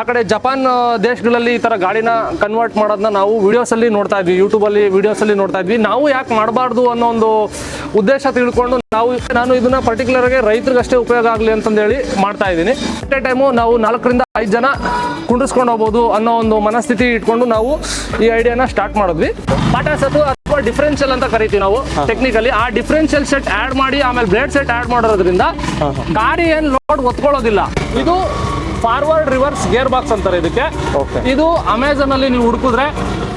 ಆ ಕಡೆ ಜಪಾನ್ ದೇಶಗಳಲ್ಲಿ ಈ ಥರ ಗಾಡಿನ ಕನ್ವರ್ಟ್ ಮಾಡೋದನ್ನ ನಾವು ವಿಡಿಯೋಸಲ್ಲಿ ನೋಡ್ತಾ ಇದ್ವಿ ಯೂಟ್ಯೂಬಲ್ಲಿ ವಿಡಿಯೋಸಲ್ಲಿ ನೋಡ್ತಾ ಇದ್ವಿ. ನಾವು ಯಾಕೆ ಮಾಡಬಾರ್ದು ಅನ್ನೋ ಒಂದು ಉದ್ದೇಶ ತಿಳ್ಕೊಂಡು ನಾವು ನಾನು ಇದನ್ನ ಪರ್ಟಿಕ್ಯುಲರ್ ಆಗಿ ರೈತರಿಗಷ್ಟೇ ಉಪಯೋಗ ಆಗಲಿ ಅಂತಂದೇಳಿ ಮಾಡ್ತಾ ಇದ್ದೀನಿ. ಅಟ್ ಎ ಟೈಮು ನಾವು ನಾಲ್ಕರಿಂದ ಐದು ಜನ ಕುಂಡಿಸ್ಕೊಂಡು ಹೋಗ್ಬೋದು ಅನ್ನೋ ಒಂದು ಮನಸ್ಥಿತಿ ಇಟ್ಕೊಂಡು ನಾವು ಈ ಐಡಿಯಾನ ಸ್ಟಾರ್ಟ್ ಮಾಡಿದ್ವಿ. ಟಾಟಾ ಸತ್ತು ಅಥವಾ ಡಿಫ್ರೆನ್ಷಿಯಲ್ ಅಂತ ಕರಿತೀವಿ ನಾವು ಟೆಕ್ನಿಕಲಿ ಆ ಡಿಫ್ರೆನ್ಷಿಯಲ್ ಸೆಟ್ ಆಡ್ ಮಾಡಿ ಆಮೇಲೆ ಬ್ಲೇಡ್ ಸೆಟ್ ಆಡ್ ಮಾಡೋದ್ರಿಂದ ಗಾಡಿ ಏನು ಲೋಡ್ ಒತ್ಕೊಳ್ಳೋದಿಲ್ಲ. ಇದು ಫಾರ್ವರ್ಡ್ ರಿವರ್ಸ್ ಗೇರ್ ಬಾಕ್ಸ್ ಅಂತಾರೆ ಇದಕ್ಕೆ. ಇದು ಅಮೆಝಾನ್ ಅಲ್ಲಿ ನೀವು ಹುಡುಕಿದ್ರೆ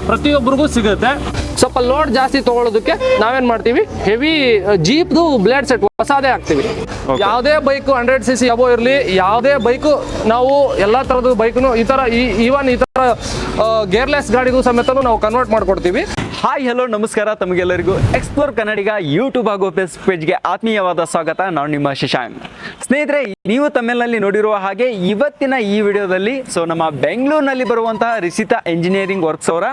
ಪ್ರತಿಯೊಬ್ಬರಿಗೂ ಸಿಗುತ್ತೆ. ಸ್ವಲ್ಪ ಲೋಡ್ ಜಾಸ್ತಿ ತಗೊಳ್ಳೋದಕ್ಕೆ ನಾವೇನ್ ಮಾಡ್ತೀವಿ? ಹೆವಿ ಜೀಪ್ದು ಬ್ಲೇಡ್ ಸೆಟ್ ಹೊಸದೇ ಹಾಕ್ತಿವಿ. ಯಾವುದೇ bike hundred C C above ಇರಲಿ ಯಾವುದೇ ಬೈಕು ನಾವು ಎಲ್ಲ ಥರದ ಬೈಕ್ನು ಈ ಥರ ಈ ಈವನ್ ಈ ಥರ ಗೇರ್ಲೆಸ್ ಗಾಡಿಗೂ ಸಮೇತನೂ ನಾವು ಕನ್ವರ್ಟ್ ಮಾಡ್ಕೊಡ್ತೀವಿ. ಹಾಯ್ ಹಲೋ ನಮಸ್ಕಾರ ತಮಗೆಲ್ಲರಿಗೂ ಎಕ್ಸ್ಪ್ಲೋರ್ ಕನ್ನಡಿಗ ಯೂಟ್ಯೂಬ್ ಹಾಗೂ ಫೇಸ್ ಪೇಜ್ಗೆ ಆತ್ಮೀಯವಾದ ಸ್ವಾಗತ. ನಾನು ನಿಮ್ಮ ಶಶಾಂಕ್. ಸ್ನೇಹಿತರೆ, ನೀವು ತಮಿಳಿನಲ್ಲಿ ನೋಡಿರುವ ಹಾಗೆ ಇವತ್ತಿನ ಈ ವಿಡಿಯೋದಲ್ಲಿ ಸೊ ನಮ್ಮ ಬೆಂಗಳೂರಿನಲ್ಲಿ ಬರುವಂತಹ ರಿಸಿತಾ ಇಂಜಿನಿಯರಿಂಗ್ ವರ್ಕ್ಸ್ ಅವರ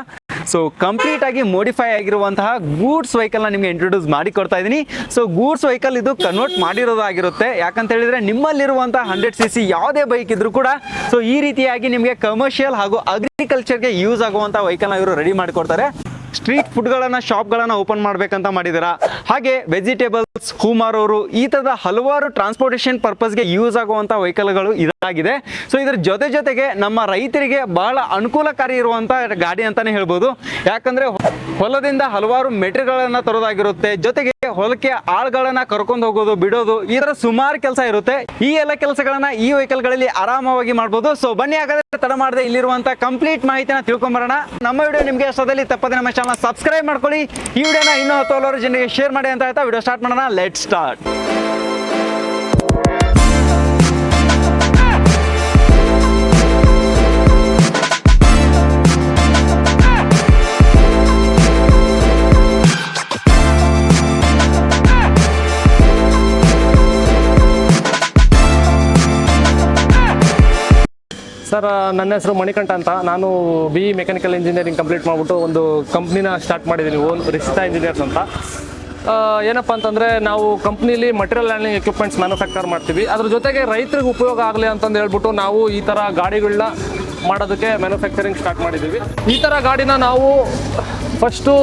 ಸೊ ಕಂಪ್ಲೀಟ್ ಆಗಿ ಮೋಡಿಫೈ ಆಗಿರುವಂತಹ ಗೂಡ್ಸ್ ವೆಹಿಕಲ್ನ ನಿಮಗೆ ಇಂಟ್ರೊಡ್ಯೂಸ್ ಮಾಡಿ ಕೊಡ್ತಾ ಇದ್ದೀನಿ. ಸೊ ಗೂಡ್ಸ್ ವೆಹಿಕಲ್ ಇದು ಕನ್ವರ್ಟ್ ಮಾಡಿರೋದಾಗಿರುತ್ತೆ. ಯಾಕಂತ ಹೇಳಿದ್ರೆ ನಿಮ್ಮಲ್ಲಿರುವಂತಹ ಹಂಡ್ರೆಡ್ ಸಿ ಸಿ ಯಾವುದೇ ಬೈಕ್ ಇದ್ರೂ ಕೂಡ ಸೊ ಈ ರೀತಿಯಾಗಿ ನಿಮಗೆ ಕಮರ್ಷಿಯಲ್ ಹಾಗೂ ಅಗ್ರಿಕಲ್ಚರ್ಗೆ ಯೂಸ್ ಆಗುವಂಥ ವೆಹಿಕಲ್ನ ಇವರು ರೆಡಿ ಮಾಡಿಕೊಡ್ತಾರೆ ಸ್ಟ್ರೀಟ್ ಫುಡ್ಗಳನ್ನು ಶಾಪ್ಗಳನ್ನು ಓಪನ್ ಮಾಡಬೇಕಂತ ಮಾಡಿದಿರಾ ಹಾಗೆ ವೆಜಿಟೇಬಲ್ಸ್ ಹೂ ಮಾರೋರು ಈ ಥರದ ಹಲವಾರು ಟ್ರಾನ್ಸ್ಪೋರ್ಟೇಷನ್ ಪರ್ಪಸ್ಗೆ ಯೂಸ್ ಆಗುವಂಥ ವೆಹಿಕಲ್ಗಳು ಇದಾಗಿದೆ. ಸೊ ಇದರ ಜೊತೆ ಜೊತೆಗೆ ನಮ್ಮ ರೈತರಿಗೆ ಬಹಳ ಅನುಕೂಲಕಾರಿ ಇರುವಂಥ ಗಾಡಿ ಅಂತಾನೆ ಹೇಳ್ಬೋದು. ಯಾಕಂದ್ರೆ ಹೊಲದಿಂದ ಹಲವಾರು ಮೆಟೀರಿಯಲ್ಗಳನ್ನು ತರೋದಾಗಿರುತ್ತೆ. ಜೊತೆಗೆ ಹೊಲಕ್ಕೆ ಆಳ್ಗಳನ್ನ ಕರ್ಕೊಂಡು ಹೋಗೋದು, ಬಿಡೋದು, ಈ ತರ ಸುಮಾರು ಕೆಲಸ ಇರುತ್ತೆ. ಈ ಎಲ್ಲ ಕೆಲಸಗಳನ್ನ ಈ ವೆಹಿಕಲ್ಗಳಲ್ಲಿ ಆರಾಮವಾಗಿ ಮಾಡಬಹುದು ಸೊ ಬನ್ನಿ ಹಾಗಾದ್ರೆ ತಡ ಮಾಡದೆ ಇಲ್ಲಿರುವಂತಹ ಕಂಪ್ಲೀಟ್ ಮಾಹಿತಿನ ತಿಳ್ಕೊಂಬರೋಣ. ನಮ್ಮ ವಿಡಿಯೋ ನಿಮಗೆ ಅಷ್ಟದಲ್ಲಿ ತಪ್ಪದೆ ನಮ್ಮ ಚಾನಲ್ ಸಬ್ಸ್ಕ್ರೈಬ್ ಮಾಡ್ಕೊಳ್ಳಿ. ಈ ವಿಡಿಯೋನ ಇನ್ನೂ ಹತ್ತು ಹಲವಾರು ಜನರಿಗೆ ಶೇರ್ ಮಾಡಿ ಅಂತ ಆಯ್ತಾ ವಿಡಿಯೋ ಸ್ಟಾರ್ಟ್ ಮಾಡೋಣ. ಲೆಟ್ ಸ್ಟಾರ್ಟ್ ಸರ್, ನನ್ನ ಹೆಸರು ಮಣಿಕಂಠ ಅಂತ. ನಾನು ಬಿ ಮೆಕ್ಯಾನಿಕಲ್ ಇಂಜಿನಿಯರಿಂಗ್ ಕಂಪ್ಲೀಟ್ ಮಾಡಿಬಿಟ್ಟು ಒಂದು ಕಂಪ್ನಿನ ಸ್ಟಾರ್ಟ್ ಮಾಡಿದ್ದೀನಿ, ಓನ್ ರಿಸಿತಾ ಇಂಜಿನಿಯರ್ಸ್ ಅಂತ. ಏನಪ್ಪ ಅಂತಂದರೆ, ನಾವು ಕಂಪ್ನಿಲಿ ಮಟೀರಿಯಲ್ ಹ್ಯಾಂಡ್ಲಿಂಗ್ ಎಕ್ವಿಪ್ಮೆಂಟ್ಸ್ ಮ್ಯಾನುಫ್ಯಾಕ್ಚರ್ ಮಾಡ್ತೀವಿ. ಅದ್ರ ಜೊತೆಗೆ ರೈತರಿಗೆ ಉಪಯೋಗ ಆಗಲಿ ಅಂತಂದು ಹೇಳ್ಬಿಟ್ಟು ನಾವು ಈ ಥರ ಗಾಡಿಗಳನ್ನ ಮಾಡೋದಕ್ಕೆ ಮ್ಯಾನುಫ್ಯಾಕ್ಚರಿಂಗ್ ಸ್ಟಾರ್ಟ್ ಮಾಡಿದ್ದೀವಿ. ಈ ಥರ ಗಾಡಿನ ನಾವು ಫಸ್ಟು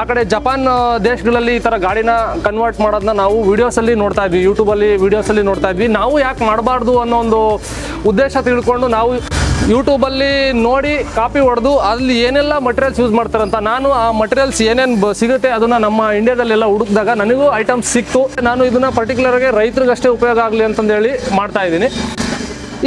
ಆ ಕಡೆ ಜಪಾನ್ ದೇಶಗಳಲ್ಲಿ ಈ ಥರ ಗಾಡಿನ ಕನ್ವರ್ಟ್ ಮಾಡೋದನ್ನ ನಾವು ವಿಡಿಯೋಸಲ್ಲಿ ನೋಡ್ತಾ ಇದ್ವಿ ಯೂಟ್ಯೂಬಲ್ಲಿ ವಿಡಿಯೋಸಲ್ಲಿ ನೋಡ್ತಾ ಇದ್ವಿ. ನಾವು ಯಾಕೆ ಮಾಡಬಾರ್ದು ಅನ್ನೋ ಒಂದು ಉದ್ದೇಶ ತಿಳ್ಕೊಂಡು ನಾವು ಯೂಟ್ಯೂಬಲ್ಲಿ ನೋಡಿ ಕಾಪಿ ಹೊಡೆದು ಅಲ್ಲಿ ಏನೆಲ್ಲ ಮಟೀರಿಯಲ್ಸ್ ಯೂಸ್ ಮಾಡ್ತಾರಂತ, ನಾನು ಆ ಮಟೀರಿಯಲ್ಸ್ ಏನೇನು ಸಿಗುತ್ತೆ ಅದನ್ನು ನಮ್ಮ ಇಂಡಿಯಾದಲ್ಲೆಲ್ಲ ಹುಡುಕಿದಾಗ ನನಗೂ ಐಟಮ್ಸ್ ಸಿಕ್ತು. ನಾನು ಇದನ್ನು ಆಗಿ ರೈತರಿಗಷ್ಟೇ ಉಪಯೋಗ ಆಗಲಿ ಅಂತಂದೇಳಿ ಮಾಡ್ತಾ ಇದ್ದೀನಿ.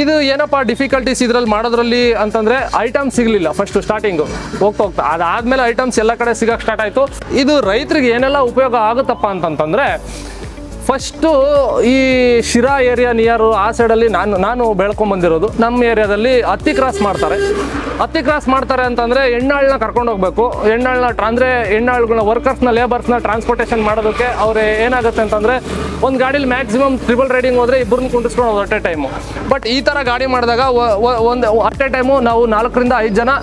ಇದು ಏನಪ್ಪ ಡಿಫಿಕಲ್ಟೀಸ್ ಇದರಲ್ಲಿ ಮಾಡೋದ್ರಲ್ಲಿ ಅಂತಂದ್ರೆ ಐಟಮ್ ಸಿಗಲಿಲ್ಲ ಫಸ್ಟ್ ಸ್ಟಾರ್ಟಿಂಗ್ ಹೋಗ್ತಾ ಹೋಗ್ತಾ. ಅದಾದ್ಮೇಲೆ ಐಟಮ್ಸ್ ಎಲ್ಲ ಕಡೆ ಸಿಗಕ್ಕೆ ಸ್ಟಾರ್ಟ್ ಆಯಿತು. ಇದು ರೈತರಿಗೆ ಏನೆಲ್ಲ ಉಪಯೋಗ ಆಗುತ್ತಪ್ಪ ಅಂತಂತಂದ್ರೆ ಫಸ್ಟು ಈ ಶಿರಾ ಏರಿಯಾ ನಿಯರು ಆ ಸೈಡಲ್ಲಿ ನಾನು ನಾನು ಬೆಳ್ಕೊಂಬಂದಿರೋದು ನಮ್ಮ ಏರಿಯಾದಲ್ಲಿ ಹತ್ತಿ ಕ್ರಾಸ್ ಮಾಡ್ತಾರೆ. ಹತ್ತಿ ಕ್ರಾಸ್ ಮಾಡ್ತಾರೆ ಅಂತಂದರೆ ಹೆಣ್ಣಾಳನ್ನ ಕರ್ಕೊಂಡು ಹೋಗ್ಬೇಕು. ಹೆಣ್ಣಾಳನ್ನ ಅಂದರೆ ಹೆಣ್ಣಾಳುಗಳನ್ನ ವರ್ಕರ್ಸ್ನ ಲೇಬರ್ಸ್ನ ಟ್ರಾನ್ಸ್ಪೋರ್ಟೇಷನ್ ಮಾಡೋದಕ್ಕೆ ಅವ್ರು ಏನಾಗುತ್ತೆ ಅಂತಂದರೆ ಒಂದು ಗಾಡೀಲಿ ಮ್ಯಾಕ್ಸಿಮಮ್ ಟ್ರಿಬಲ್ ರೈಡಿಂಗ್ ಹೋದರೆ ಇಬ್ಬರನ್ನ ಕುಂಡಿಸ್ಕೊಂಡು ಹೋಗೋದು ಅಟ್ ಎ ಟೈಮು ಬಟ್ ಈ ಥರ ಗಾಡಿ ಮಾಡಿದಾಗ ಒಂದು ಅಟ್ ಎ ಟೈಮು ನಾವು ನಾಲ್ಕರಿಂದ ಐದು ಜನ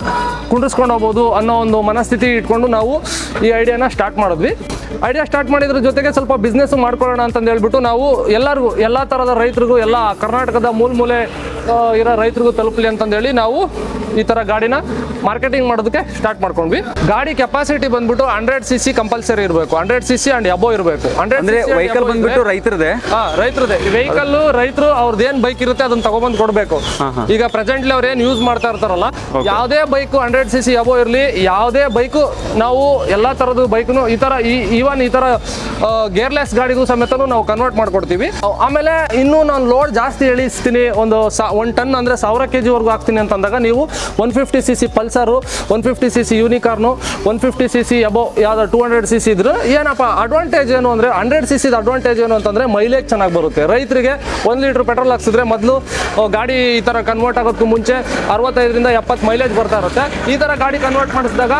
ಕುಂಡಿಸ್ಕೊಂಡು ಹೋಗ್ಬೋದು ಅನ್ನೋ ಒಂದು ಮನಸ್ಥಿತಿ ಇಟ್ಕೊಂಡು ನಾವು ಈ ಐಡಿಯಾನ ಸ್ಟಾರ್ಟ್ ಮಾಡಿದ್ವಿ. ಐಡಿಯಾ ಸ್ಟಾರ್ಟ್ ಮಾಡಿದ್ರ ಜೊತೆಗೆ ಸ್ವಲ್ಪ ಬಿಸ್ನೆಸ್ ಮಾಡ್ಕೊಳ್ಳೋಣ ಅಂತಂದು ಹೇಳ್ಬಿಟ್ಟು ನಾವು ಎಲ್ಲರಿಗೂ ಎಲ್ಲ ಥರದ ರೈತರಿಗೂ ಎಲ್ಲ ಕರ್ನಾಟಕದ ಮೂಲ ಮೂಲೆ ಇರೋ ರೈತರಿಗೂ ತಲುಪಲಿ ಅಂತಂದೇಳಿ ನಾವು ಈ ಥರ ಗಾಡಿನ ಮಾರ್ಕೆಟಿಂಗ್ ಮಾಡೋದಕ್ಕೆ ಸ್ಟಾರ್ಟ್ ಮಾಡ್ಕೊಂಡ್ವಿ. ಗಾಡಿ ಕೆಪಾಸಿಟಿ ಬಂದ್ಬಿಟ್ಟು ಹಂಡ್ರೆಡ್ ಸಿ ಸಿ ಕಂಪಲ್ಸರಿ ಇರಬೇಕು. Hundred C C and above ಇರಬೇಕು. ಹಂಡ್ರೆಡ್ ವೆಹಿಕಲ್ ಬಂದ್ಬಿಟ್ಟು ರೈತರದೇ? ಹಾಂ ರೈತರದೇ. ವೆಹಿಕಲ್ ರೈತರು ಅವ್ರದ್ದು ಏನ್ ಬೈಕ್ ಇರುತ್ತೆ ಅದನ್ನ ತಗೊಬಂದು ಕೊಡ್ಬೇಕು. ಈಗ ಪ್ರೆಸೆಂಟ್ಲಿ ಅವ್ರು ಏನು ಯೂಸ್ ಮಾಡ್ತಾ ಇರ್ತಾರಲ್ಲ ಯಾವುದೇ bike hundred C C above ಇರಲಿ ಯಾವುದೇ ಬೈಕು ನಾವು ಎಲ್ಲಾ ಥರದ ಬೈಕ್ನು ಈ ತರ ಈವನ್ ಈ ತರ ಗೇರ್ಲೆಸ್ ಗಾಡಿಗೂ ಸಮೇತನೂ ನಾವು ಕನ್ವರ್ಟ್ ಮಾಡ್ಕೊಡ್ತೀವಿ. ಆಮೇಲೆ ಇನ್ನೂ ನಾನು ಲೋಡ್ ಜಾಸ್ತಿ ಎಳಿಸ್ತೀನಿ ಒಂದು ಸಾ ಒನ್ ಟನ್ ಅಂದರೆ ಸಾವಿರ ಕೆ ಜಿವರೆಗೂ ಹಾಕ್ತೀನಿ ಅಂತಂದಾಗ ನೀವು one fifty C C Pulsar one fifty C C Unicorn one fifty C C above ಯಾವುದೋ ಟೂ ಹಂಡ್ರೆಡ್ ಸಿ ಸಿ ಇದ್ರೆ ಏನಪ್ಪ ಅಡ್ವಾಂಟೇಜ್ ಏನು ಅಂದರೆ ಹಂಡ್ರೆಡ್ ಸಿ ಸಿದ ಅಡ್ವಾಂಟೇಜ್ ಏನು ಅಂತಂದರೆ ಮೈಲೇಜ್ ಚೆನ್ನಾಗಿ ಬರುತ್ತೆ. ರೈತರಿಗೆ ಒಂದು ಲೀಟ್ರ್ ಪೆಟ್ರೋಲ್ ಹಾಕ್ಸಿದ್ರೆ ಮೊದಲು ಗಾಡಿ ಈ ಥರ ಕನ್ವರ್ಟ್ ಆಗೋದಕ್ಕೂ ಮುಂಚೆ ಅರವತ್ತೈದರಿಂದ ಎಪ್ಪತ್ತು ಮೈಲೇಜ್ ಬರ್ತಾ ಇರುತ್ತೆ. ಈ ಥರ ಗಾಡಿ ಕನ್ವರ್ಟ್ ಮಾಡಿಸಿದಾಗ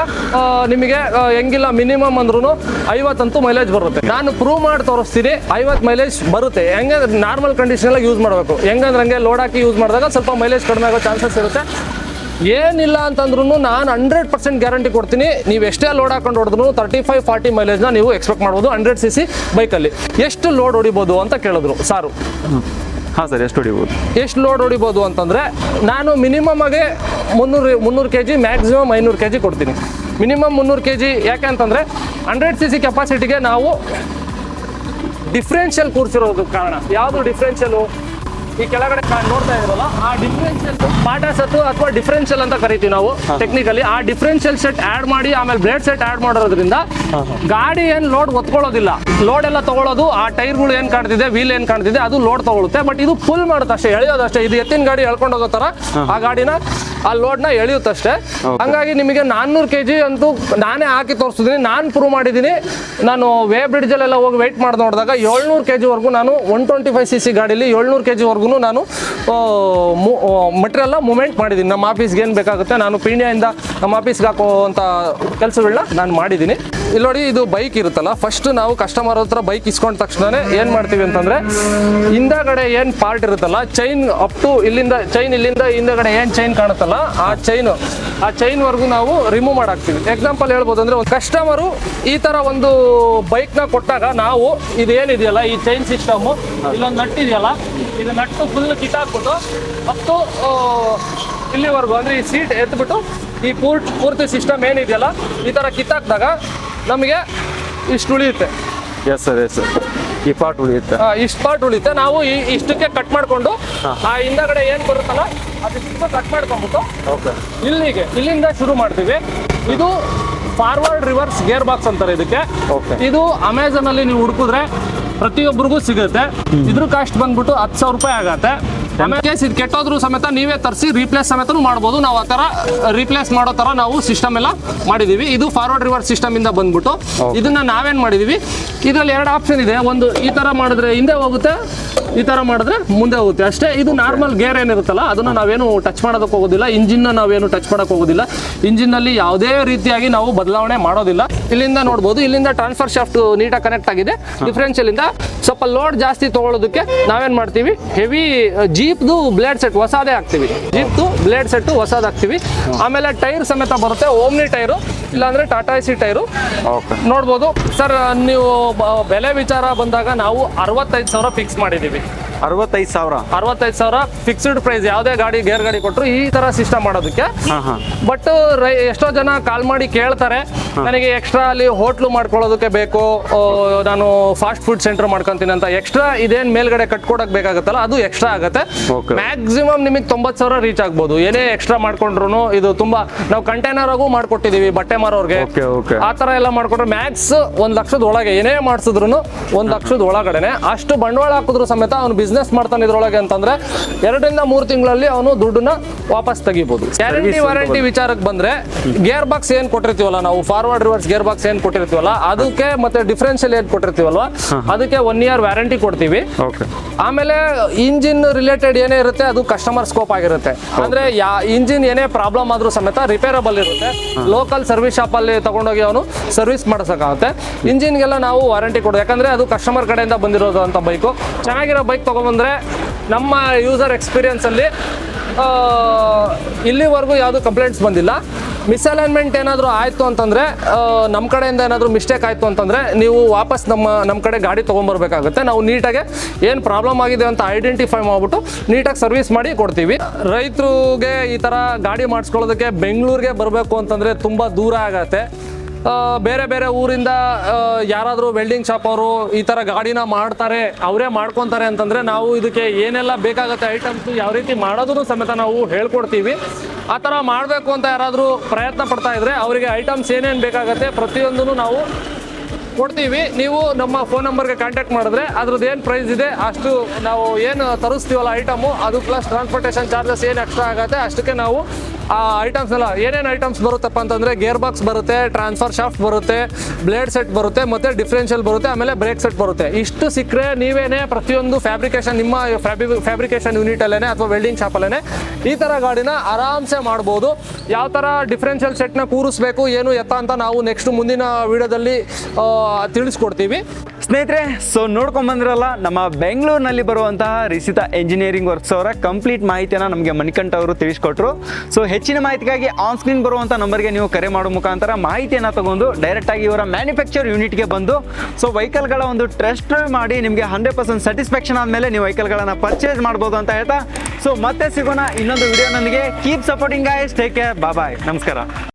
ನಿಮಗೆ ಹೆಂಗಿಲ್ಲ ಮಿನಿಮಮ್ ಅಂದ್ರೂ ಐವತ್ತಂತೂ ಮೈಲೇಜ್ ಬರುತ್ತೆ. ನಾನು ಪ್ರೂವ್ ಮಾಡಿ ತೋರಿಸ್ತೀನಿ, ಐವತ್ತು ಮೈಲೇಜ್ ಬರುತ್ತೆ. ಹೆಂಗೆ ನಾರ್ಮಲ್ ಕಂಡೀಷನ್ ಯೂಸ್ ಮಾಡಬೇಕು. ಹೆಂಗಂದ್ರೆ ಹಂಗೆ ಲೋಡ್ ಹಾಕಿ ಯೂಸ್ ಮಾಡಿದಾಗ ಸ್ವಲ್ಪ ಮೈಲೇಜ್ ಕಡಿಮೆ ಆಗೋ ಚಾನ್ಸಸ್ ಇರುತ್ತೆ. ಏನಿಲ್ಲ ಅಂತಂದ್ರೂ ನಾನು ಹಂಡ್ರೆಡ್ ಪರ್ಸೆಂಟ್ ಗ್ಯಾರಂಟಿ ಕೊಡ್ತೀನಿ. ನೀವು ಎಷ್ಟೇ ಲೋಡ್ ಹಾಕೊಂಡು ಹೊಡೆದ್ರು ತರ್ಟಿ ಫೈವ್ ಫಾರ್ಟಿ ಮೈಲೇಜ್ನ ನೀವು ಎಕ್ಸ್ಪೆಕ್ಟ್ ಮಾಡ್ಬೋದು. ಹಂಡ್ರೆಡ್ ಸಿ ಸಿ ಬೈಕಲ್ಲಿ ಎಷ್ಟು ಲೋಡ್ ಹೊಡಿಬೋದು ಅಂತ ಕೇಳಿದ್ರು. ಸಾರು. ಹಾಂ ಸರ್ ಎಷ್ಟು ಹೊಡಿಬೋದು? ಎಷ್ಟು ಲೋಡ್ ಹೊಡಿಬೋದು ಅಂತಂದರೆ ನಾನು ಮಿನಿಮಮ್ ಆಗಿ ಮುನ್ನೂರು ಮುನ್ನೂರು ಕೆ ಜಿ ಮ್ಯಾಕ್ಸಿಮಮ್ ಐನೂರು ಕೆ ಜಿ ಕೊಡ್ತೀನಿ. ಮಿನಿಮಮ್ ಮುನ್ನೂರು ಕೆ ಜಿ ಯಾಕೆ ಅಂತಂದರೆ ಹಂಡ್ರೆಡ್ ಸಿ ಸಿ ಕೆಪಾಸಿಟಿಗೆ ನಾವು ಡಿಫ್ರೆನ್ಷಿಯಲ್ ಕೂರಿಸಿರೋದು ಕಾರಣ. ಯಾವುದು ಡಿಫ್ರೆನ್ಷಿಯಲು ಈ ಕೆಳಗಡೆ ನೋಡ್ತಾ ಇದ್ರಲ್ಲ ಆ ಡಿಫ್ರೆನ್ಷಿಯಲ್ ಪಾಠ ಸತ್ತು ಅಥವಾ ಡಿಫ್ರೆನ್ಷಿಯಲ್ ಅಂತ ಕರಿತೀವಿ ನಾವು ಟೆಕ್ನಿಕಲಿ ಆ ಡಿಫ್ರೆನ್ಷಿಯಲ್ ಸೆಟ್ ಆಡ್ ಮಾಡಿ ಆಮೇಲೆ ಬ್ಲೇಡ್ ಸೆಟ್ ಆಡ್ ಮಾಡೋದ್ರಿಂದ ಗಾಡಿ ಏನ್ ಲೋಡ್ ಒತ್ಕೊಳ್ಳೋದಿಲ್ಲ. ಲೋಡ್ ಎಲ್ಲ ತಗೊಳ್ಳೋದು ಆ ಟೈರ್ಗಳು ಏನ್ ಕಾಣ್ತಿದೆ ವೀಲ್ ಏನ್ ಕಾಣ್ತಿದೆ ಅದು ಲೋಡ್ ತಗೊಳುತ್ತೆ. ಬಟ್ ಇದು ಫುಲ್ ಮಾಡುತ್ತೆ ಅಷ್ಟೇ ಎಳೆಯೋದಷ್ಟೇ ಇದು ಎತ್ತಿನ ಗಾಡಿ ಎಳ್ಕೊಂಡು ಹೋಗೋ ತರ ಆ ಗಾಡಿನ ಆ ಲೋಡ್ನ ಎಳೆಯುತ್ತಷ್ಟೇ ಹಂಗಾಗಿ ನಿಮಗೆ ನಾನ್ನೂರು ಕೆ ಜಿ ಅಂತೂ ನಾನೇ ಹಾಕಿ ತೋರಿಸಿದ್ದೀನಿ ನಾನು ಪ್ರೂವ್ ಮಾಡಿದ್ದೀನಿ. ನಾನು ವೇ ಬ್ರಿಡ್ಜ್ ಬ್ರಿಡ್ಜಲ್ಲೆಲ್ಲ ಹೋಗಿ ವೆಯ್ಟ್ ಮಾಡಿ ನೋಡಿದಾಗ ಏಳ್ನೂರು ಕೆ ಜಿವರೆಗೂ ನಾನು one twenty five C C ಗಾಡಿಲಿ ಏಳ್ನೂರು ಕೆ ಜಿವರೆಗೂ ನಾನು ಮಟೀರಿಯಲ್ನ ಮೂಮೆಂಟ್ ಮಾಡಿದ್ದೀನಿ ನಮ್ಮ ಆಫೀಸ್ಗೆ ಏನು ಬೇಕಾಗುತ್ತೆ, ನಾನು ಪೀಣ್ಯದಿಂದ ನಮ್ಮ ಆಫೀಸ್ಗೆ ಹಾಕುವಂಥ ಕೆಲಸಗಳನ್ನ ನಾನು ಮಾಡಿದ್ದೀನಿ ಇಲ್ಲಿ ನೋಡಿ, ಇದು ಬೈಕ್ ಇರುತ್ತಲ್ಲ ಫಸ್ಟ್ ನಾವು ಕಸ್ಟಮರ್ ಹತ್ರ ಬೈಕ್ ಇಸ್ಕೊಂಡ ತಕ್ಷಣನೇ ಏನು ಮಾಡ್ತೀವಿ ಅಂತಂದರೆ, ಹಿಂದಗಡೆ ಏನು ಪಾರ್ಟ್ ಇರುತ್ತಲ್ಲ ಚೈನ್ ಅಪ್ ಟು ಇಲ್ಲಿಂದ ಚೈನ್ ಇಲ್ಲಿಂದ ಹಿಂದಗಡೆ ಏನು ಚೈನ್ ಕಾಣುತ್ತಲ್ಲ, ಆ ಚೈನು ಆ ಚೈನ್ವರೆಗೂ ನಾವು ರಿಮೂವ್ ಮಾಡಾಕ್ತೀವಿ. ಎಕ್ಸಾಂಪಲ್ ಹೇಳ್ಬೋದು ಅಂದರೆ, ಒಂದು ಕಸ್ಟಮರು ಈ ಥರ ಒಂದು ಬೈಕ್ನ ಕೊಟ್ಟಾಗ ನಾವು, ಇದೇನಿದೆಯಲ್ಲ, ಈ ಚೈನ್ ಸಿಸ್ಟಮು ಇಲ್ಲೊಂದು ನಟ್ ಇದೆಯಲ್ಲ ಇದು ನಟ್ಟು ಫುಲ್ ಕಿತ್ತಾಕ್ಬಿಟ್ಟು ಮತ್ತು ಇಲ್ಲಿವರೆಗೂ ಅಂದರೆ ಈ ಸೀಟ್ ಎತ್ಬಿಟ್ಟು ಈ ಪೂರ್ತಿ ಪೂರ್ತಿ ಸಿಸ್ಟಮ್ ಏನಿದೆಯಲ್ಲ ಈ ಥರ ಕಿತ್ತಾಕಿದಾಗ ನಮಗೆ ಇಷ್ಟು ಉಳಿಯುತ್ತೆ. ಎಸ್ ಸರ್ ಎಸ್ ಸರ್ ಈ ಪಾರ್ಟ್ ಉಳಿಯುತ್ತೆ. ಆ, ಇಷ್ಟು ಪಾರ್ಟ್ ಉಳಿಯುತ್ತೆ. ನಾವು ಈ ಇಷ್ಟಕ್ಕೆ ಕಟ್ ಮಾಡಿಕೊಂಡು ಆ ಹಿಂದಗಡೆ ಏನು ಬರುತ್ತಲ್ಲ ಅದಕ್ಕೆ ಕಟ್ ಮಾಡ್ಕೊಂಬಿಟ್ಟು ಓಕೆ ಇಲ್ಲಿಗೆ ಇಲ್ಲಿಂದ ಶುರು ಮಾಡ್ತೀವಿ. ಇದು ಫಾರ್ವರ್ಡ್ ರಿವರ್ಸ್ ಗೇರ್ ಬಾಕ್ಸ್ ಅಂತಾರೆ ಇದಕ್ಕೆ. ಇದು ಅಮೆಝಾನ್ ಅಲ್ಲಿ ನೀವು ಹುಡುಕಿದ್ರೆ ಪ್ರತಿಯೊಬ್ಬರಿಗೂ ಸಿಗುತ್ತೆ. ಇದ್ರ ಕಾಸ್ಟ್ ಬಂದ್ಬಿಟ್ಟು ಹತ್ತು ಸಾವಿರ ರೂಪಾಯಿ ಆಗತ್ತೆ. ಕೇಸ್ ಇದು ಕೆಟ್ಟೋದ್ರು ಸಮೇತ ನೀವೇ ತರಿಸಿ ರೀಪ್ಲೇಸ್ ಸಮೇತನು ಮಾಡ್ಬೋದು. ನಾವು ಆ ಥರ ರೀಪ್ಲೇಸ್ ಮಾಡೋ ಥರ ನಾವು ಸಿಸ್ಟಮ್ ಎಲ್ಲ ಮಾಡಿದ್ದೀವಿ. ಇದು ಫಾರ್ವರ್ಡ್ ರಿವರ್ಸ್ ಸಿಸ್ಟಮ್ ಇಂದ ಬಂದ್ಬಿಟ್ಟು ಇದನ್ನ ನಾವೇನ್ ಮಾಡಿದೀವಿ ಇದರಲ್ಲಿ ಎರಡು ಆಪ್ಷನ್ ಇದೆ. ಒಂದು ಈ ಥರ ಮಾಡಿದ್ರೆ ಹಿಂದೆ ಹೋಗುತ್ತೆ ಈ ಥರ ಮಾಡಿದ್ರೆ ಮುಂದೆ ಹೋಗುತ್ತೆ. ಅಷ್ಟೇ ಇದು ನಾರ್ಮಲ್ ಗೇರ್ ಏನಿರುತ್ತಲ್ಲ ಅದನ್ನ ನಾವೇನು ಟಚ್ ಮಾಡೋದಕ್ಕೆ ಹೋಗೋದಿಲ್ಲ. ಇಂಜಿನ್ನ ನಾವೇನು ಟಚ್ ಮಾಡೋಕೆ ಹೋಗೋದಿಲ್ಲ. ಇಂಜಿನ್ನಲ್ಲಿ ಯಾವುದೇ ರೀತಿಯಾಗಿ ನಾವು ಬದಲಾವಣೆ ಮಾಡೋದಿಲ್ಲ. ಇಲ್ಲಿಂದ ನೋಡ್ಬೋದು ಇಲ್ಲಿಂದ ಟ್ರಾನ್ಸ್ಫರ್ ಶಾಫ್ಟ್ ನೀಟಾಗಿ ಕನೆಕ್ಟ್ ಆಗಿದೆ. ಡಿಫ್ರೆನ್ಸಿಯಲ್ ಇಂದ ಸ್ವಲ್ಪ ಲೋಡ್ ಜಾಸ್ತಿ ತಗೊಳ್ಳೋದಕ್ಕೆ ನಾವೇನ್ ಮಾಡ್ತೀವಿ? ಹೆವಿ ಜೀಪ್ದು ಬ್ಲೇಡ್ ಸೆಟ್ ಹೊಸದೇ ಹಾಕ್ತೀವಿ. ಜೀಪ್ದು ಬ್ಲೇಡ್ ಸೆಟ್ ಹೊಸದ್ ಹಾಕ್ತೀವಿ ಆಮೇಲೆ ಟೈರ್ ಸಮೇತ ಬರುತ್ತೆ. ಓಮ್ನಿ ಟೈರು ಇಲ್ಲಾಂದ್ರೆ ಟಾಟಾ ಸಿ ಟೈರು. ನೋಡ್ಬೋದು. ಸರ್ ನೀವು ಬೆಲೆ ವಿಚಾರ ಬಂದಾಗ ನಾವು ಅರವತ್ತೈದು ಸಾವಿರ ಫಿಕ್ಸ್ ಮಾಡಿದ್ದೀವಿ. ಅರವತ್ತೈದು ಸಾವಿರ. ಅರವತ್ತೈದು ಸಾವಿರ ಫಿಕ್ಸ್ಡ್ ಪ್ರೈಸ್ ಯಾವುದೇ ಗಾಡಿ ಗೇರ್ ಗಾಡಿ ಕೊಟ್ಟರು ಈ ತರ ಸಿಸ್ಟಮ್ ಮಾಡೋದಕ್ಕೆ. ಬಟ್ ಎಷ್ಟೋ ಜನ ಕಾಲ್ ಮಾಡಿ ಕೇಳ್ತಾರೆ. ನನಗೆ ಎಕ್ಸ್ಟ್ರಾ ಅಲ್ಲಿ ಹೋಟ್ಲು ಮಾಡ್ಕೊಳ್ಳೋದಕ್ಕೆ ಬೇಕು ನಾನು ಫಾಸ್ಟ್ ಫುಡ್ ಸೆಂಟರ್ ಮಾಡ್ಕೊಂತೀನಿ ಅಂತ ಎಕ್ಸ್ಟ್ರಾ ಇದೇನ್ ಮೇಲ್ಗಡೆ ಕಟ್ಕೊಡಕ್ ಬೇಕಾಗುತ್ತಲ್ಲ ಅದು ಎಕ್ಸ್ಟ್ರಾ ಆಗುತ್ತೆ. ಮ್ಯಾಕ್ಸಿಮಮ್ ನಿಮಗೆ ತೊಂಬತ್ತು ಸಾವಿರ ರೀಚ್ ಆಗ್ಬೋದು. ಏನೇ ಎಕ್ಸ್ಟ್ರಾ ಮಾಡ್ಕೊಂಡ್ರು ಇದು ತುಂಬಾ ನಾವು ಕಂಟೈನರ್ ಆಗು ಮಾಡ್ಕೊಟ್ಟಿದೀವಿ ಬಟ್ಟೆ ಮಾರೋರ್ಗೆ. ಆ ತರ ಎಲ್ಲ ಮಾಡ್ಕೊಂಡ್ರೆ ಮ್ಯಾಕ್ಸ್ ಒಂದ್ ಲಕ್ಷದ ಒಳಗೆ ಏನೇ ಮಾಡಿಸಿದ್ರು ಒಂದ್ ಲಕ್ಷದ ಒಳಗಡೆನೆ. ಅಷ್ಟು ಬಂಡವಾಳ ಹಾಕಿದ್ರು ಸಮೇತ ಅವ್ನು ಬಿಸ್ನೆಸ್ ಮಾಡ್ತಾನೆ ಇದ್ರೊಳಗೆ ಅಂತಂದ್ರೆ ಎರಡರಿಂದ ಮೂರು ತಿಂಗಳಲ್ಲಿ ಅವನು ದುಡ್ಡನ್ನ ವಾಪಸ್ ತೆಗಿಬಹುದು ಗ್ಯಾರಂಟಿ ವಾರಂಟಿ ವಿಚಾರಕ್ಕೆ ಬಂದ್ರೆ ಗೇರ್ ಬಾಕ್ಸ್ ಏನ್ ಕೊಟ್ಟಿರ್ತೀವಲ್ಲ ನಾವು ಫಾರ್ವರ್ಡ್ ರಿವರ್ಸ್ ಗೇರ್ ಬಾಕ್ಸ್ ಏನ್ ಕೊಟ್ಟಿರ್ತೀವಲ್ಲ ಅದಕ್ಕೆ ಮತ್ತೆ ಡಿಫ್ರೆನ್ಷಿಯಲ್ ಏನ್ ಕೊಟ್ಟಿರ್ತೀವಲ್ವಾ ಅದಕ್ಕೆ ಒನ್ ಇಯರ್ ವ್ಯಾರಂಟಿ ಕೊಡ್ತೀವಿ. ಆಮೇಲೆ ಇಂಜಿನ್ ರಿಲೇಟೆಡ್ ಏನೇ ಇರುತ್ತೆ ಅದು ಕಸ್ಟಮರ್ ಸ್ಕೋಪ್ ಆಗಿರುತ್ತೆ. ಅಂದ್ರೆ ಇಂಜಿನ್ ಏನೇ ಪ್ರಾಬ್ಲಮ್ ಆದ್ರೂ ಸಮೇತ ರಿಪೇರಬಲ್ ಇರುತ್ತೆ. ಲೋಕಲ್ ಸರ್ವಿಸ್ ಶಾಪ್ ಅಲ್ಲಿ ತಗೊಂಡೋಗಿ ಅವನು ಸರ್ವಿಸ್ ಮಾಡಿಸಕಾಗುತ್ತೆ ಇಂಜಿನ್ಗೆಲ್ಲ ನಾವು ವಾರಂಟಿ ಕೊಡೋದು. ಯಾಕಂದ್ರೆ ಅದು ಕಸ್ಟಮರ್ ಕಡೆಯಿಂದ ಬಂದಿರೋದು ಅಂತ ಬೈಕು ಚೆನ್ನಾಗಿರೋ ಬೈಕ್ ತಗೊಂಬಂದ್ರೆ ನಮ್ಮ ಯೂಸರ್ ಎಕ್ಸ್ಪೀರಿಯನ್ಸಲ್ಲಿ ಇಲ್ಲಿವರೆಗೂ ಯಾವುದು ಕಂಪ್ಲೇಂಟ್ಸ್ ಬಂದಿಲ್ಲ. ಮಿಸ್ಅಲೈನ್ಮೆಂಟ್ ಏನಾದರೂ ಆಯಿತು ಅಂತಂದರೆ ನಮ್ಮ ಕಡೆಯಿಂದ ಏನಾದರೂ ಮಿಸ್ಟೇಕ್ ಆಯಿತು ಅಂತಂದರೆ, ನೀವು ವಾಪಸ್ ನಮ್ಮ ನಮ್ಮ ಕಡೆ ಗಾಡಿ ತೊಗೊಂಬರ್ಬೇಕಾಗುತ್ತೆ. ನಾವು ನೀಟಾಗೆ ಏನು ಪ್ರಾಬ್ಲಮ್ ಆಗಿದೆ ಅಂತ ಐಡೆಂಟಿಫೈ ಮಾಡಿಬಿಟ್ಟು ನೀಟಾಗಿ ಸರ್ವಿಸ್ ಮಾಡಿ ಕೊಡ್ತೀವಿ. ರೈತರಿಗೆ ಈ ಥರ ಗಾಡಿ ಮಾಡಿಸ್ಕೊಳ್ಳೋದಕ್ಕೆ ಬೆಂಗಳೂರಿಗೆ ಬರಬೇಕು ಅಂತಂದರೆ ತುಂಬ ದೂರ ಆಗತ್ತೆ. ಬೇರೆ ಬೇರೆ ಊರಿಂದ ಯಾರಾದರೂ ವೆಲ್ಡಿಂಗ್ ಶಾಪ್ ಅವರು ಈ ಥರ ಗಾಡಿನ ಮಾಡ್ತಾರೆ, ಅವರೇ ಮಾಡ್ಕೊತಾರೆ ಅಂತಂದರೆ ನಾವು ಇದಕ್ಕೆ ಏನೆಲ್ಲ ಬೇಕಾಗುತ್ತೆ ಐಟಮ್ಸ್ ಯಾವ ರೀತಿ ಮಾಡೋದನ್ನು ಸಮೇತ ನಾವು ಹೇಳ್ಕೊಡ್ತೀವಿ. ಆ ಥರ ಮಾಡಬೇಕು ಅಂತ ಯಾರಾದರೂ ಪ್ರಯತ್ನ ಪಡ್ತಾ ಇದ್ದರೆ ಅವರಿಗೆ ಐಟಮ್ಸ್ ಏನೇನು ಬೇಕಾಗುತ್ತೆ ಪ್ರತಿಯೊಂದನ್ನು ನಾವು ಕೊಡ್ತೀವಿ. ನೀವು ನಮ್ಮ ಫೋನ್ ನಂಬರ್ಗೆ ಕಾಂಟ್ಯಾಕ್ಟ್ ಮಾಡಿದ್ರೆ ಅದ್ರದ್ದು ಏನು ಪ್ರೈಸ್ ಇದೆ, ಅಷ್ಟು ನಾವು ಏನು ತರಿಸ್ತೀವಲ್ಲ ಐಟಮು ಅದು ಪ್ಲಸ್ ಟ್ರಾನ್ಸ್ಪೋರ್ಟೇಷನ್ ಚಾರ್ಜಸ್ ಏನು ಎಕ್ಸ್ಟ್ರಾ ಆಗುತ್ತೆ, ಅಷ್ಟಕ್ಕೆ ನಾವು ಆ ಐಟಮ್ಸ್ ಎಲ್ಲ ಏನೇನು ಐಟಮ್ಸ್ ಬರುತ್ತಪ್ಪ ಅಂತಂದರೆ ಗೇರ್ ಬಾಕ್ಸ್ ಬರುತ್ತೆ ಟ್ರಾನ್ಸ್ಫರ್ ಶಾಫ್ಟ್ ಬರುತ್ತೆ ಬ್ಲೇಡ್ ಸೆಟ್ ಬರುತ್ತೆ, ಮತ್ತು ಡಿಫ್ರೆನ್ಷಿಯಲ್ ಬರುತ್ತೆ, ಆಮೇಲೆ ಬ್ರೇಕ್ ಸೆಟ್ ಬರುತ್ತೆ. ಇಷ್ಟು ಸಿಕ್ಕರೆ ನೀವೇನೇ ಪ್ರತಿಯೊಂದು ಫ್ಯಾಬ್ರಿಕೇಶನ್ ನಿಮ್ಮ ಫ್ಯಾಬ್ರಿಕೇಶನ್ ಯೂನಿಟಲ್ಲೇ ಅಥವಾ ವೆಲ್ಡಿಂಗ್ ಶಾಪಲ್ಲೇ ಈ ಥರ ಗಾಡಿನ ಆರಾಮ್ಸೆ ಮಾಡ್ಬೋದು. ಯಾವ ಥರ ಡಿಫ್ರೆನ್ಷಿಯಲ್ ಸೆಟ್ನ ಕೂರಿಸ್ಬೇಕು, ಏನು ಎತ್ತ ಅಂತ ನಾವು ನೆಕ್ಸ್ಟ್ ಮುಂದಿನ ವಿಡಿಯೋದಲ್ಲಿ ತಿಳಿಸ್ಕೊಡ್ತೀವಿ. ಸ್ನೇಹಿತರೆ ಸೊ ನೋಡ್ಕೊಂಡ್ ಬಂದಿರಲ್ಲ, ನಮ್ಮ ಬೆಂಗಳೂರಿನಲ್ಲಿ ಬರುವಂತಹ ರಿಸಿತಾ ಎಂಜಿನಿಯರಿಂಗ್ ವರ್ಕ್ಸ್ ಅವರ ಕಂಪ್ಲೀಟ್ ಮಾಹಿತಿಯನ್ನು ನಮಗೆ ಮಣಿಕಂಠ ಅವರು ತಿಳಿಸ್ಕೊಟ್ರು. ಸೊ ಹೆಚ್ಚಿನ ಮಾಹಿತಿಗಾಗಿ ಆನ್ ಸ್ಕ್ರೀನ್ ಬರುವಂಥ ನಂಬರ್ಗೆ ನೀವು ಕರೆ ಮಾಡೋ ಮುಖಾಂತರ ಮಾಹಿತಿಯನ್ನು ತಗೊಂಡು ಡೈರೆಕ್ಟ್ ಆಗಿ ಇವರ ಮ್ಯಾನುಫ್ಯಾಕ್ಚರ್ ಯೂನಿಟ್ಗೆ ಬಂದು ಸೊ ವೆಹಿಕಲ್ಗಳ ಒಂದು ಡ್ರೈವ್ ಮಾಡಿ ನಿಮಗೆ ಹಂಡ್ರೆಡ್ ಪರ್ಸೆಂಟ್ ಸ್ಯಾಟಿಸ್ಫ್ಯಾಕ್ಷನ್ ಆದಮೇಲೆ ನೀವು ವೆಹಿಕಲ್ಗಳನ್ನು ಪರ್ಚೇಸ್ ಮಾಡ್ಬೋದು ಅಂತ ಹೇಳ್ತಾ. ಸೊ ಮತ್ತೆ ಸಿಗೋಣ ಇನ್ನೊಂದು ವಿಡಿಯೋನೊಂದಿಗೆ keep supporting guys take care bye ನಮಸ್ಕಾರ.